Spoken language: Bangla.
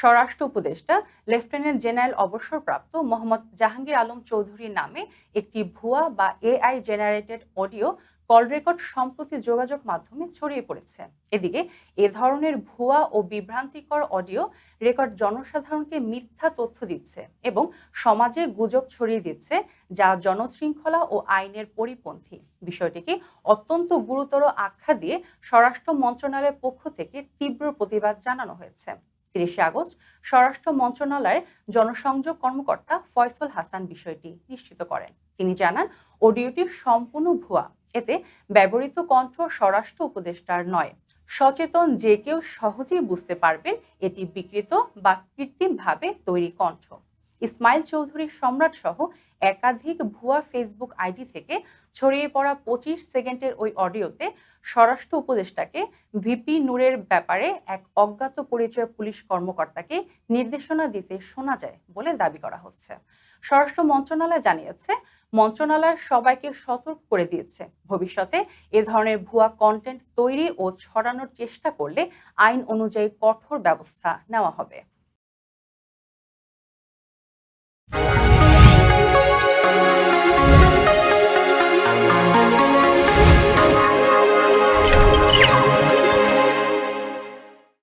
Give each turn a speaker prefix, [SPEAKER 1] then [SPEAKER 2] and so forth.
[SPEAKER 1] স্বরাষ্ট্র উপদেষ্টা, লেফটেন্যান্ট জেনারেল অবসরপ্রাপ্ত মোহাম্মদ জাহাঙ্গীর আলম চৌধুরীর নামে একটি ভুয়া বা AI generated audio call record সম্প্রতি যোগাযোগ মাধ্যমে ছড়িয়ে পড়েছে। এদিকে, এ ধরনের ভুয়া ও বিভ্রান্তিকর অডিও রেকর্ড জনসাধারণকে মিথ্যা তথ্য দিচ্ছে এবং সমাজে গুজব ছড়িয়ে দিচ্ছে, যা জনশৃঙ্খলা ও আইনের পরিপন্থী। বিষয়টিকে অত্যন্ত গুরুতর আখ্যা দিয়ে স্বরাষ্ট্র মন্ত্রণালয়ের পক্ষ থেকে তীব্র প্রতিবাদ জানানো হয়েছে। তিরিশে আগস্ট, স্বরাষ্ট্র মন্ত্রণালয়ের জনসংযোগ কর্মকর্তা ফয়সল হাসান বিষয়টি নিশ্চিত করেন। তিনি জানান, অডিওটি সম্পূর্ণ ভুয়া। এতে ব্যবহৃত কণ্ঠ স্বরাষ্ট্র উপদেষ্টার নয়। সচেতন যে কেউ সহজেই বুঝতে পারবেন এটি বিকৃত বা কৃত্রিমভাবে তৈরি কণ্ঠ। ইসমাইল চৌধুরী সম্রাট সহ একাধিক ভুয়া ফেসবুক আইডি থেকে ছড়িয়ে পড়া পঁচিশ সেকেন্ডের ওই অডিওতে স্বরাষ্ট্র উপদেষ্টাকে ভিপি নূরের ব্যাপারে এক অজ্ঞাত পরিচয় পুলিশ কর্মকর্তাকে নির্দেশনা দিতে শোনা যায় বলে দাবি করা হচ্ছে। স্বরাষ্ট্র মন্ত্রণালয় জানিয়েছে, মন্ত্রণালয় সবাইকে সতর্ক করে দিয়েছে। ভবিষ্যতে এ ধরনের ভুয়া কন্টেন্ট তৈরি ও ছড়ানোর চেষ্টা করলে আইন অনুযায়ী কঠোর ব্যবস্থা নেওয়া হবে।